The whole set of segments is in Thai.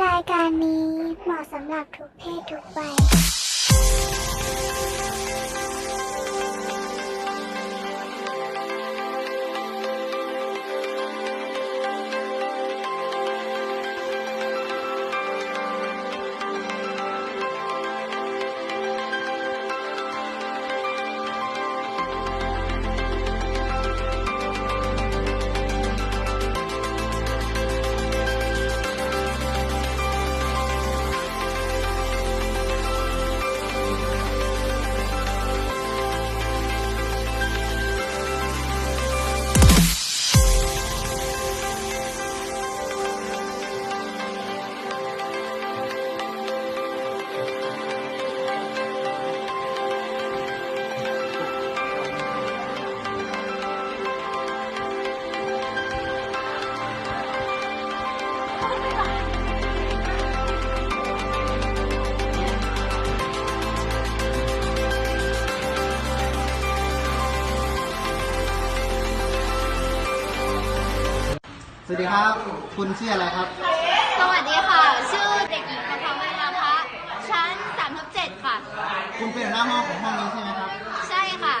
รายการนี้เหมาะสำหรับทุกเพศทุกวัย วัสดีครับ คุณชื่ออะไรครับ สวัสดีค่ะ ชื่อเด็กหญิงประภาวราภะชั้น3ทับ7ค่ะ คุณเป็นหัวหน้าห้องของห้องนี้ใช่ไหมครับ ใช่ค่ะ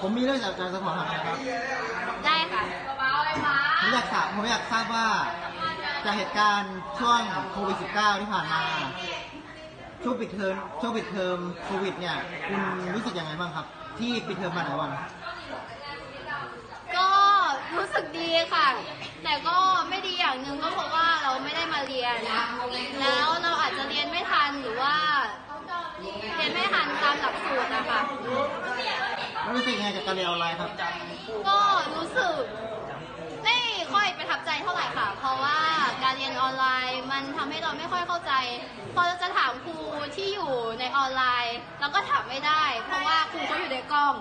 ผมมีเรื่องจากการสอบถามนะครับ ได้ค่ะผมอยากถามผมอยากทราบว่าจากเหตุการณ์ช่วงโควิด -19 ที่ผ่านมาช่วงปิดเทอมช่วงปิดเทอมโควิดเนี่ยคุณรู้สึกยังไงบ้างครับ ที่ปิดเทอมมาหลายวัน ก็ รู้สึกดีค่ะ แต่ก็ไม่ดีอย่างหนึ่งก็เพราะว่าเราไม่ได้มาเรียน แล้วเราอาจจะเรียนไม่ทันหรือว่าเรียนไม่ทันตามหลักสูตรนะคะแล้วรู้สึกยังไงกับการเรียนออนไลน์ครับ ก็รู้สึกไม่ค่อยประทับใจเท่าไหร่ค่ะ เพราะว่าการเรียนออนไลน์มันทำให้เราไม่ค่อยเข้าใจ พอเราจะถามครูที่อยู่ในออนไลน์เราก็ถามไม่ได้ เพราะว่าครูเขาอยู่ในกล้อง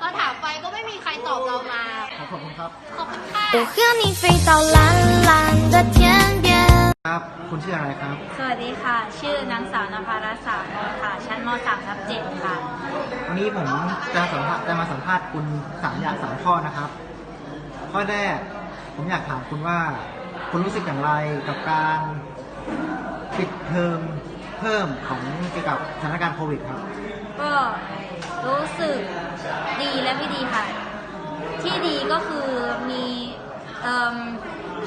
เราถามไปก็ไม่มีใครตอบเรามา ขอบคุณครับ我和你飞到蓝蓝的天边。ครับ คุณชื่ออะไรครับ สวัสดีค่ะ ชื่อนางสาวนภารสามค่ะ ชั้นม .3 ามทับ7ค่ะ วันนี้ผมจะสัมภาษณ์จะมาสัมภาษณ์คุณสามอย่างสามข้อนะครับ ข้อแรกผมอยากถามคุณว่า คุณรู้สึกอย่างไรกับการปิดเทอมเพิ่มของเกี่ยวกับสถานการณ์โควิดครับ ก็รู้สึกดีและไม่ดีค่ะ ที่ดี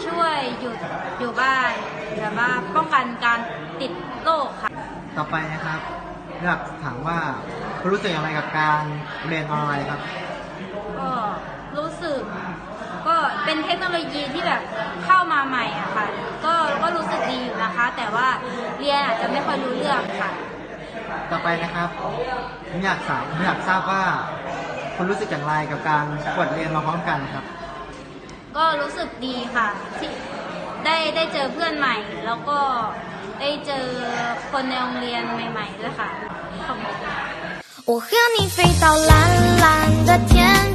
ช่วยหยุดอยู่บ้านแบบว่าป้องกันการติดโรคค่ะ ต่อไปนะครับอยากถามว่าคุณรู้สึกอย่างไรกับการเรียนออนไลน์ครับ ก็รู้สึก ก็เป็นเทคโนโลยีที่แบบเข้ามาใหม่อะค่ะ ก็ก็รู้สึกดีอยู่นะคะ แต่ว่าเรียนอาจจะไม่ค่อยรู้เรื่องค่ะ ต่อไปนะครับผมอยากทราบผมอยากทราบว่าคุณรู้สึกอย่างไรกับการกดเรียนมาพร้อมกันครับ ก็รู้สึกดีค่ะที่ได้ได้เจอเพื่อนใหม่ แล้วก็ได้เจอคนในโรงเรียนใหม่ๆด้วยค่ะขอบคุณค่ะ 我和你飞到蓝蓝的天